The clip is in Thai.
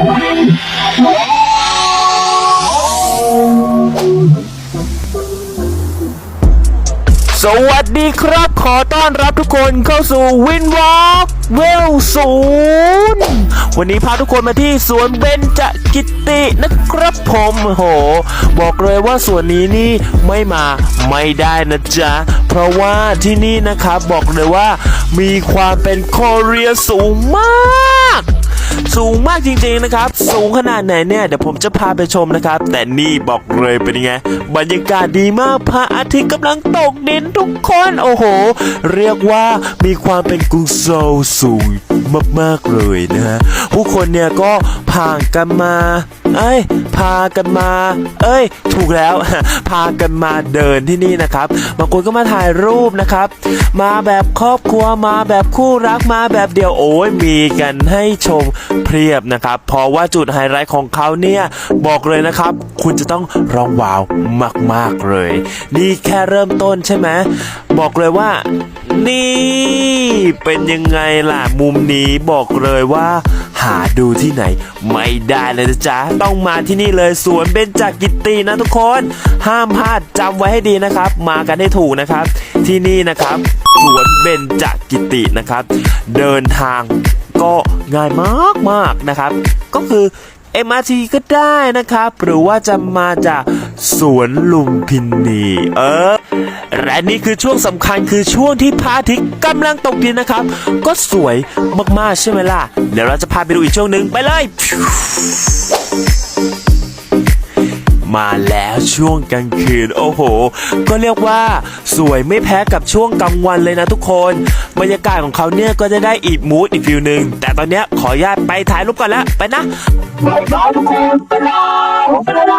สวัสดีครับ ขอต้อนรับทุกคนเข้าสู่วินวอล์กเวลศูนย์วันนี้พาทุกคนมาที่สวนเบญจกิตินะครับผมโห บอกเลยว่าสวนนี้นี่ไม่มาไม่ได้นะจ๊ะ เพราะว่าที่นี่นะครับบอกเลยว่ามีความเป็นโคเรียสูงมาก สูงมากจริงๆนะครับ สูงขนาดไหนเนี่ยเดี๋ยวผมจะพาไปชมนะครับ แต่นี่บอกเลยเป็นยังไง บรรยากาศดีมากพระอาทิตย์กำลังตกดินทุกคนโอ้โห เรียกว่ามีความเป็นกรุงโซลสูงมากๆเลยนะฮะผู้คนเนี่ยก็ ผ่านกันมา เอ้ย พากันมา เอ้ย ถูกแล้ว พากันมาเดินที่นี่นะครับ บางคนก็มาถ่ายรูปนะครับ มาแบบครอบครัว มาแบบคู่รัก มาแบบเดียว โอ้ย มีกันให้ชมเพียบนะครับ เพราะว่าจุดไฮไลท์ของเขาเนี่ย บอกเลยนะครับ คุณจะต้องร้องว้าวมาก ๆ เลย นี่แค่เริ่มต้นใช่ไหม บอกเลยว่า นี่ เป็นยังไงล่ะมุมนี้บอกเลยว่า หาดูที่ไหน ไม่ได้เลยนะจ๊ะ ต้องมาที่นี่เลยสวนเบญจกิตินะทุกคน ห้ามพลาดจำไว้ให้ดีนะครับ มากันให้ถูกนะครับ ที่นี่นะครับ สวนเบญจกิตินะครับ เดินทางก็ง่ายมากๆนะครับ ก็คือ MRT ก็ได้นะครับ หรือว่าจะมาจาก สวนลุมพินีเออ และนี่คือช่วงสำคัญคือช่วงที่พระอาทิตย์กำลังตกดินนะครับ ก็สวยมากๆใช่ไหมล่ะ เดี๋ยวเราจะพาไปดูอีกช่วงหนึ่งไปเลย มาแล้วช่วงกลางคืน โอ้โห ก็เรียกว่าสวยไม่แพ้กับช่วงกลางวันเลยนะทุกคน บรรยากาศของเขาเนี่ยก็จะได้อีกมูดอีกฟิลหนึ่งแต่ตอนเนี้ยขออนุญาตไปถ่ายรูปก่อนแล้วไปนะไปทุกคนไปรอ